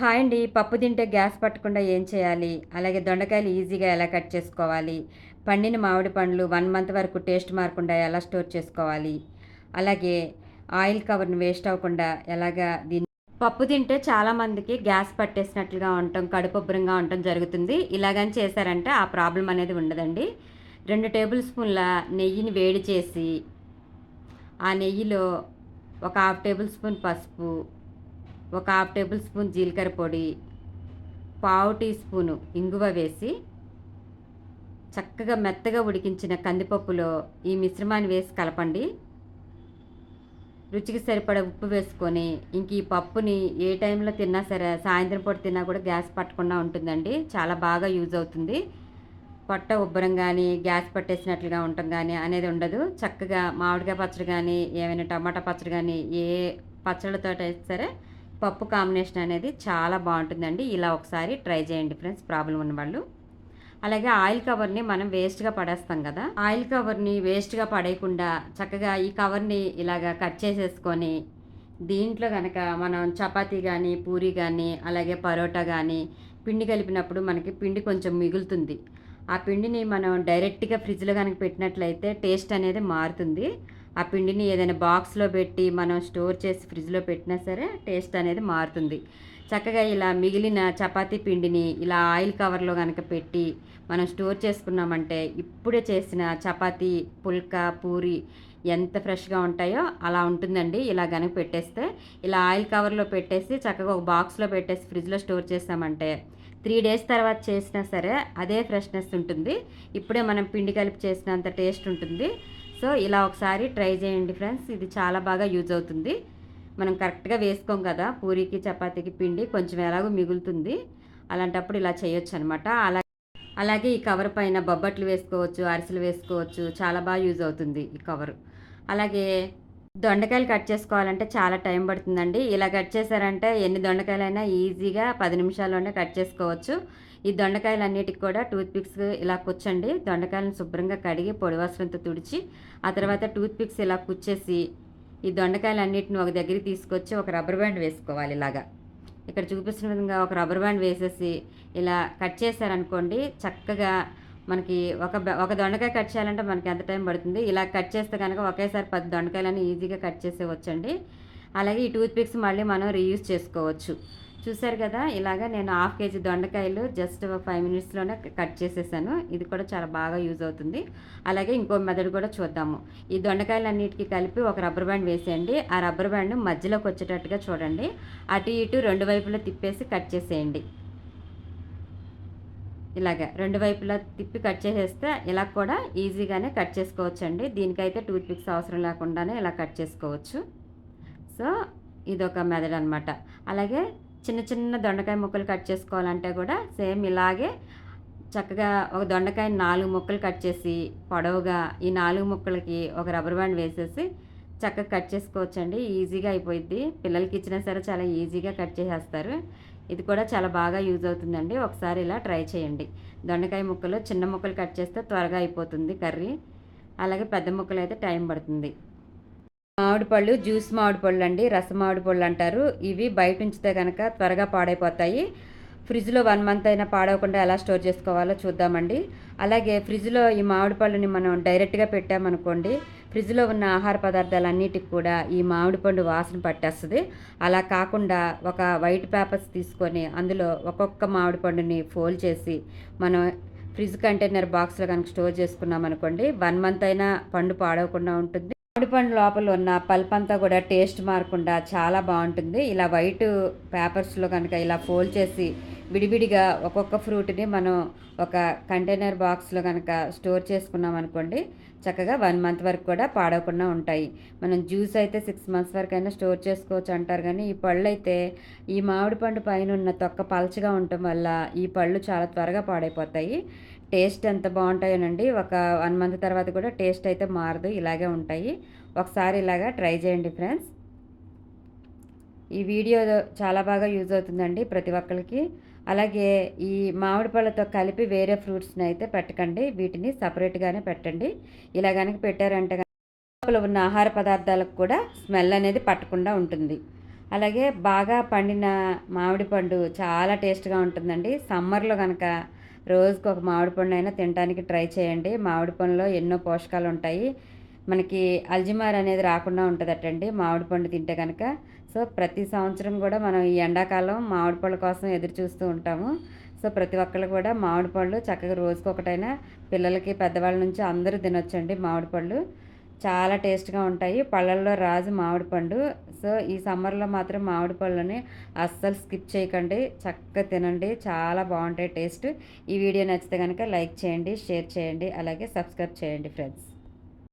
Hi అండి. పప్పు తింటే గ్యాస్ పట్టకుండా ఏం చేయాలి? అలాగే దొండకాయలు ఈజీగా ఎలా కట్ చేసుకోవాలి? పండిన మామిడి పండ్లు వన్ మంత్ వరకు టేస్ట్ మారకుండా ఎలా స్టోర్ చేసుకోవాలి? అలాగే ఆయిల్ కవర్ని వేస్ట్ అవ్వకుండా ఎలాగా దీన్ని పప్పు తింటే చాలామందికి గ్యాస్ పట్టేసినట్లుగా ఉండటం కడుపుబ్బరంగా ఉండటం జరుగుతుంది. ఇలాగని చేశారంటే ఆ ప్రాబ్లం అనేది ఉండదండి. రెండు టేబుల్ స్పూన్ల నెయ్యిని వేడి చేసి ఆ నెయ్యిలో ఒక హాఫ్ టేబుల్ స్పూన్ పసుపు ఒక హాఫ్ టేబుల్ స్పూన్ జీలకర్ర పొడి పావు టీ స్పూను ఇంగువ వేసి చక్కగా మెత్తగా ఉడికించిన కందిపప్పులో ఈ మిశ్రమాన్ని వేసి కలపండి. రుచికి సరిపడ ఉప్పు వేసుకొని ఇంక ఈ పప్పుని ఏ టైంలో తిన్నా సరే సాయంత్రం పూట తిన్నా కూడా గ్యాస్ పట్టకుండా ఉంటుందండి. చాలా బాగా యూజ్ అవుతుంది. పొట్ట ఉబ్బరం కానీ గ్యాస్ పట్టేసినట్లుగా ఉండటం కానీ అనేది ఉండదు. చక్కగా మామిడికాయ పచ్చడి కానీ ఏమైనా టమాటా పచ్చడి కానీ ఏ పచ్చళ్ళతో అయితే సరే పప్పు కాంబినేషన్ అనేది చాలా బాగుంటుందండి. ఇలా ఒకసారి ట్రై చేయండి ఫ్రెండ్స్ ప్రాబ్లం ఉన్న వాళ్ళు అలాగే ఆయిల్ కవర్ని మనం వేస్ట్గా పడేస్తాం కదా ఆయిల్ కవర్ని వేస్ట్గా పడేయకుండా చక్కగా ఈ కవర్ని ఇలాగా కట్ చేసేసుకొని దీంట్లో కనుక మనం చపాతీ కానీ పూరి కానీ అలాగే పరోటా కానీ పిండి కలిపినప్పుడు మనకి పిండి కొంచెం మిగులుతుంది. ఆ పిండిని మనం డైరెక్ట్గా ఫ్రిడ్జ్లో కనుక పెట్టినట్లయితే టేస్ట్ అనేది మారుతుంది. ఆ పిండిని ఏదైనా బాక్స్లో పెట్టి మనం స్టోర్ చేసి ఫ్రిడ్జ్లో పెట్టినా సరే టేస్ట్ అనేది మారుతుంది. చక్కగా ఇలా మిగిలిన చపాతీ పిండిని ఇలా ఆయిల్ కవర్లో కనుక పెట్టి మనం స్టోర్ చేసుకున్నామంటే ఇప్పుడే చేసిన చపాతీ పుల్కా పూరి ఎంత ఫ్రెష్గా ఉంటాయో అలా ఉంటుందండి. ఇలా కనుక పెట్టేస్తే ఇలా ఆయిల్ కవర్లో పెట్టేసి చక్కగా ఒక బాక్స్లో పెట్టేసి ఫ్రిడ్జ్లో స్టోర్ చేస్తామంటే త్రీ డేస్ తర్వాత చేసినా సరే అదే ఫ్రెష్నెస్ ఉంటుంది. ఇప్పుడే మనం పిండి కలిపి చేసినంత టేస్ట్ ఉంటుంది. సో ఇలా ఒకసారి ట్రై చేయండి ఫ్రెండ్స్. ఇది చాలా బాగా యూజ్ అవుతుంది. మనం కరెక్ట్గా వేసుకోం కదా. పూరికి చపాతీకి పిండి కొంచెం ఎలాగో మిగులుతుంది. అలాంటప్పుడు ఇలా చేయొచ్చు అనమాట అలా అలాగే ఈ కవర్ పైన బొబ్బట్లు వేసుకోవచ్చు అరిసెలు వేసుకోవచ్చు. చాలా బాగా యూజ్ అవుతుంది ఈ కవర్. అలాగే దొండకాయలు కట్ చేసుకోవాలంటే చాలా టైం పడుతుందండి. ఇలా కట్ చేశారంటే ఎన్ని దొండకాయలైనా ఈజీగా పది నిమిషాల్లోనే కట్ చేసుకోవచ్చు. ఈ దొండకాయలు అన్నిటికి కూడా టూత్ పిక్స్ ఇలా కూర్చండి దొండకాయలను శుభ్రంగా కడిగి పొడి వస్త్రంతో తుడిచి ఆ తర్వాత టూత్ పిక్స్ ఇలా కుచ్చేసి ఈ దొండకాయలు అన్నిటిని ఒక దగ్గరికి తీసుకొచ్చి ఒక రబ్బర్ బ్యాండ్ వేసుకోవాలి ఇలాగా. ఇక్కడ చూపిస్తున్న విధంగా ఒక రబ్బర్ బ్యాండ్ వేసేసి ఇలా కట్ చేశారనుకోండి చక్కగా మనకి ఒక ఒక దొండకాయ కట్ చేయాలంటే మనకి ఎంత టైం పడుతుంది? ఇలా కట్ చేస్తే కనుక ఒకేసారి పది దొండకాయలని ఈజీగా కట్ చేసేవచ్చండి. అలాగే ఈ టూత్ పిక్స్ మళ్ళీ మనం రీయూజ్ చేసుకోవచ్చు. చూసారు కదా ఇలాగ నేను హాఫ్ కేజీ దొండకాయలు జస్ట్ ఫైవ్ మినిట్స్లోనే కట్ చేసేసాను. ఇది కూడా చాలా బాగా యూజ్ అవుతుంది. అలాగే ఇంకో మెథడ్ కూడా చూద్దాము. ఈ దొండకాయలు అన్నిటికీ కలిపి ఒక రబ్బర్ బ్యాండ్ వేసేయండి. ఆ రబ్బర్ బ్యాండ్ మధ్యలోకి వచ్చేటట్టుగా చూడండి. అటు ఇటు రెండు వైపులా తిప్పేసి కట్ చేసేయండి. ఇలాగ రెండు వైపులా తిప్పి కట్ చేసేస్తే ఇలా కూడా ఈజీగానే కట్ చేసుకోవచ్చండి. దీనికైతే టూత్ పిక్స్ అవసరం లేకుండానే ఇలా కట్ చేసుకోవచ్చు. సో ఇదొక మెథడ్ అనమాట అలాగే చిన్న చిన్న దొండకాయ ముక్కలు కట్ చేసుకోవాలంటే కూడా సేమ్ ఇలాగే చక్కగా ఒక దొండకాయ నాలుగు ముక్కలు కట్ చేసి పొడవుగా ఈ నాలుగు ముక్కలకి ఒక రబ్బర్ బ్యాండ్ వేసేసి చక్కగా కట్ చేసుకోవచ్చండి. ఈజీగా అయిపోయింది పిల్లలకి ఇచ్చినా సరే చాలా ఈజీగా కట్ చేసేస్తారు. ఇది కూడా చాలా బాగా యూజ్ అవుతుందండి. ఒకసారి ఇలా ట్రై చేయండి. దొండకాయ ముక్కలు చిన్న ముక్కలు కట్ చేస్తే త్వరగా అయిపోతుంది కర్రీ. అలాగే పెద్ద ముక్కలు అయితే టైం పడుతుంది. మామిడి పళ్ళు జ్యూస్ మామిడి పళ్ళు అండి. రసం మామిడి పళ్ళు అంటారు. ఇవి బయట ఉంచితే కనుక త్వరగా పాడైపోతాయి. ఫ్రిడ్జ్లో వన్ మంత్ అయినా పాడవకుండా ఎలా స్టోర్ చేసుకోవాలో చూద్దామండి. అలాగే ఫ్రిడ్జ్లో ఈ మామిడి పళ్ళుని మనం డైరెక్ట్గా పెట్టామనుకోండి ఫ్రిడ్జ్లో ఉన్న ఆహార పదార్థాలన్నిటికి కూడా ఈ మామిడి పండు వాసన పట్టేస్తుంది. అలా కాకుండా ఒక వైట్ పేపర్స్ తీసుకొని అందులో ఒక్కొక్క మామిడి పండుని ఫోల్డ్ చేసి మనం ఫ్రిడ్జ్ కంటైనర్ బాక్స్లో కనుక స్టోర్ చేసుకున్నాం అనుకోండి వన్ మంత్ అయినా పండు పాడవకుండా ఉంటుంది. పండు లోపల ఉన్న పల్ప్ అంతా కూడా టేస్ట్ మారకుండా చాలా బాగుంటుంది. ఇలా వైట్ పేపర్స్లో కనుక ఇలా ఫోల్డ్ చేసి విడివిడిగా ఒక్కొక్క ఫ్రూట్ని మనం ఒక కంటైనర్ బాక్స్లో కనుక స్టోర్ చేసుకున్నాం అనుకోండి చక్కగా వన్ మంత్ వరకు కూడా పాడవకుండా ఉంటాయి. మనం జ్యూస్ అయితే సిక్స్ మంత్స్ వరకు అయినా స్టోర్ చేసుకోవచ్చు అంటారు కానీ ఈ పళ్ళు అయితే ఈ మామిడి పండు పైన ఉన్న తొక్క పలచగా ఉండటం వల్ల ఈ పళ్ళు చాలా త్వరగా పాడైపోతాయి. టేస్ట్ ఎంత బాగుంటాయోనండి. ఒక వన్ మంత్ తర్వాత కూడా టేస్ట్ అయితే మారదు ఇలాగే ఉంటాయి. ఒకసారి ఇలాగా ట్రై చేయండి ఫ్రెండ్స్. ఈ వీడియో చాలా బాగా యూజ్ అవుతుందండి ప్రతి ఒక్కరికి అలాగే ఈ మామిడి పళ్ళతో కలిపి వేరే ఫ్రూట్స్ని అయితే పెట్టకండి. వీటిని సపరేట్గానే పెట్టండి. ఇలా కనుక పెట్టారంటే లోపల ఉన్న ఆహార పదార్థాలకు కూడా స్మెల్ అనేది పట్టకుండా ఉంటుంది. అలాగే బాగా పండిన మామిడి పండు చాలా టేస్ట్గా ఉంటుందండి. సమ్మర్లో కనుక రోజుకు ఒక మామిడి పండు అయినా తినడానికి ట్రై చేయండి. మామిడి పండులో ఎన్నో పోషకాలు ఉంటాయి. మనకి అల్జిమార్ అనేది రాకుండా ఉంటుందటండి మామిడి పండు తింటే కనుక సో ప్రతి సంవత్సరం కూడా మనం ఈ ఎండాకాలం మామిడి పళ్ళ కోసం ఎదురు చూస్తూ ఉంటాము. సో ప్రతి ఒక్కళ్ళు కూడా మామిడి పళ్ళు చక్కగా రోజుకొకటైనా పిల్లలకి పెద్దవాళ్ళ నుంచి అందరూ తినొచ్చండి మామిడి పళ్ళు చాలా టేస్ట్గా ఉంటాయి. పళ్ళల్లో రాజు మామిడి పండు. సో ఈ సమ్మర్లో మాత్రం మామిడి పళ్ళని అస్సలు స్కిప్ చేయకండి. చక్కగా తినండి. చాలా బాగుంటాయి టేస్ట్. ఈ వీడియో నచ్చితే కనుక లైక్ చేయండి షేర్ చేయండి అలాగే సబ్స్క్రైబ్ చేయండి ఫ్రెండ్స్.